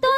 と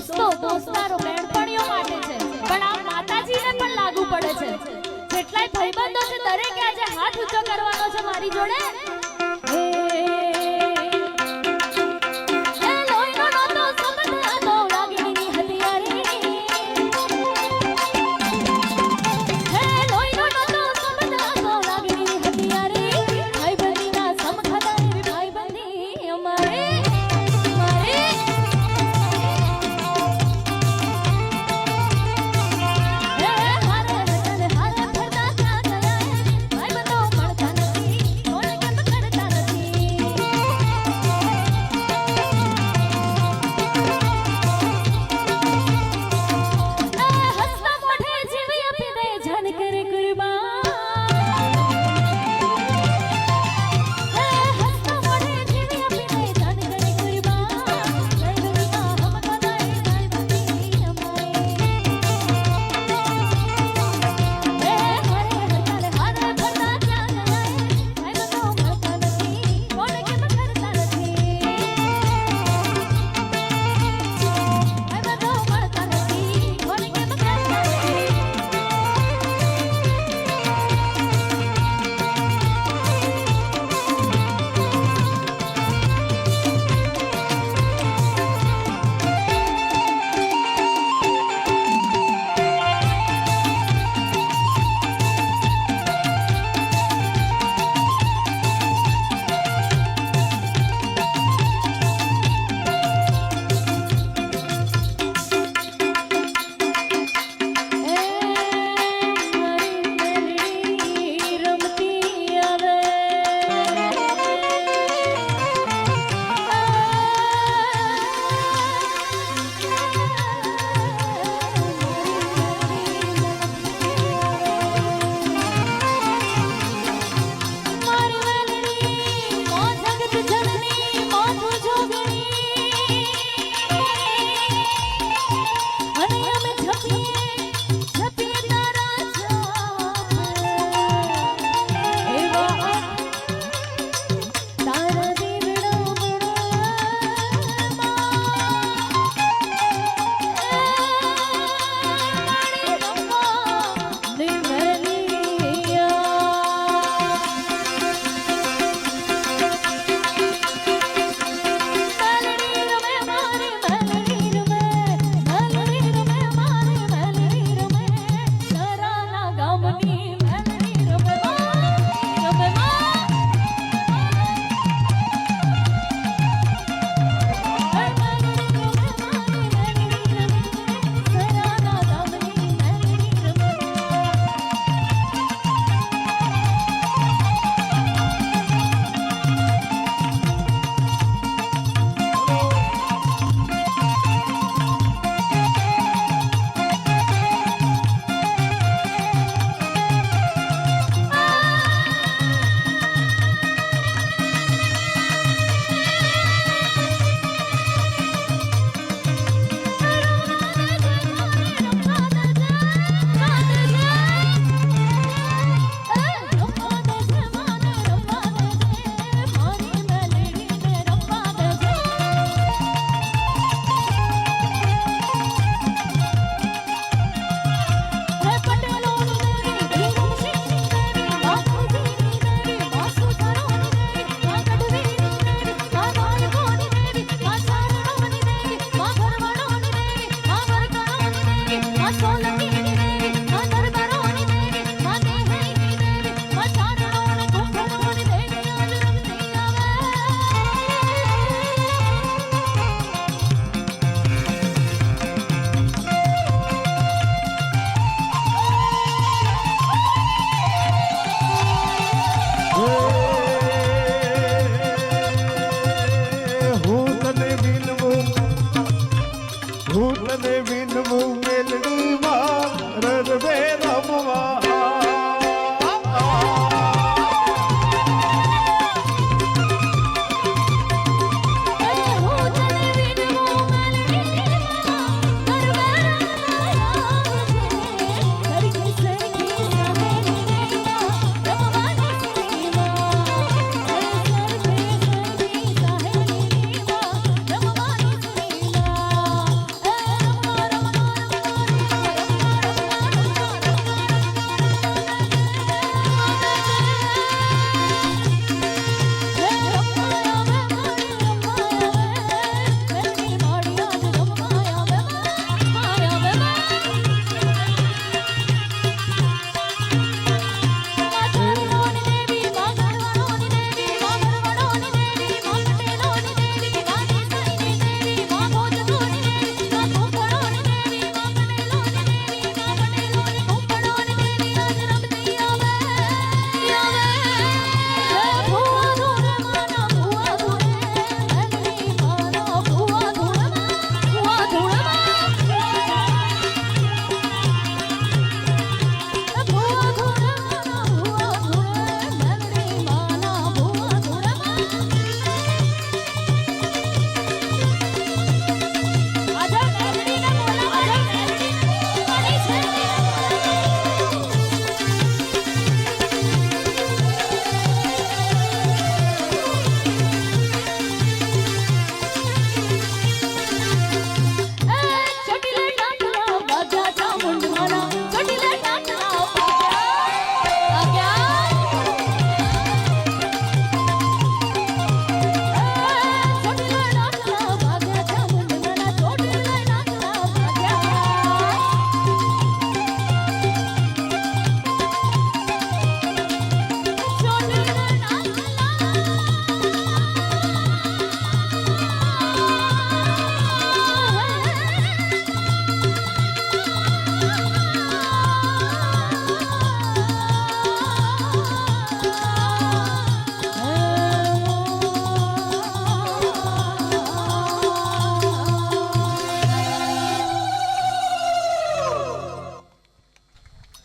દોસ્તો, દોસ્તારો બહેનપણીઓ માટે છે. પણ આ માતાજીને પણ લાગુ પડે છે. જેટલાય ભાઈબંધો છે, દરેકે આજે હાથ ઊંચો કરવાનો છે મારી જોડે.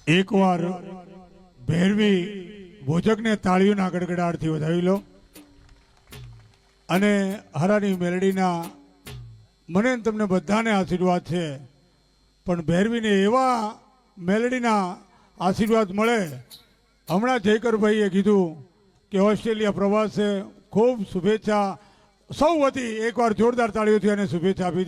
એકવાર ભેરવી ભોજકને તાળીઓના ગડગડાટથી વધાવી લો અને હરાની મેલડીના, મને તમને બધાને આશીર્વાદ છે, પણ ભેરવીને એવા મેલડીના આશીર્વાદ મળે. હમણાં જયકરભાઈએ કીધું કે ઓસ્ટ્રેલિયા પ્રવાસે ખૂબ શુભેચ્છા, સૌ વતી એકવાર જોરદાર તાળીઓથી અને શુભેચ્છા આપી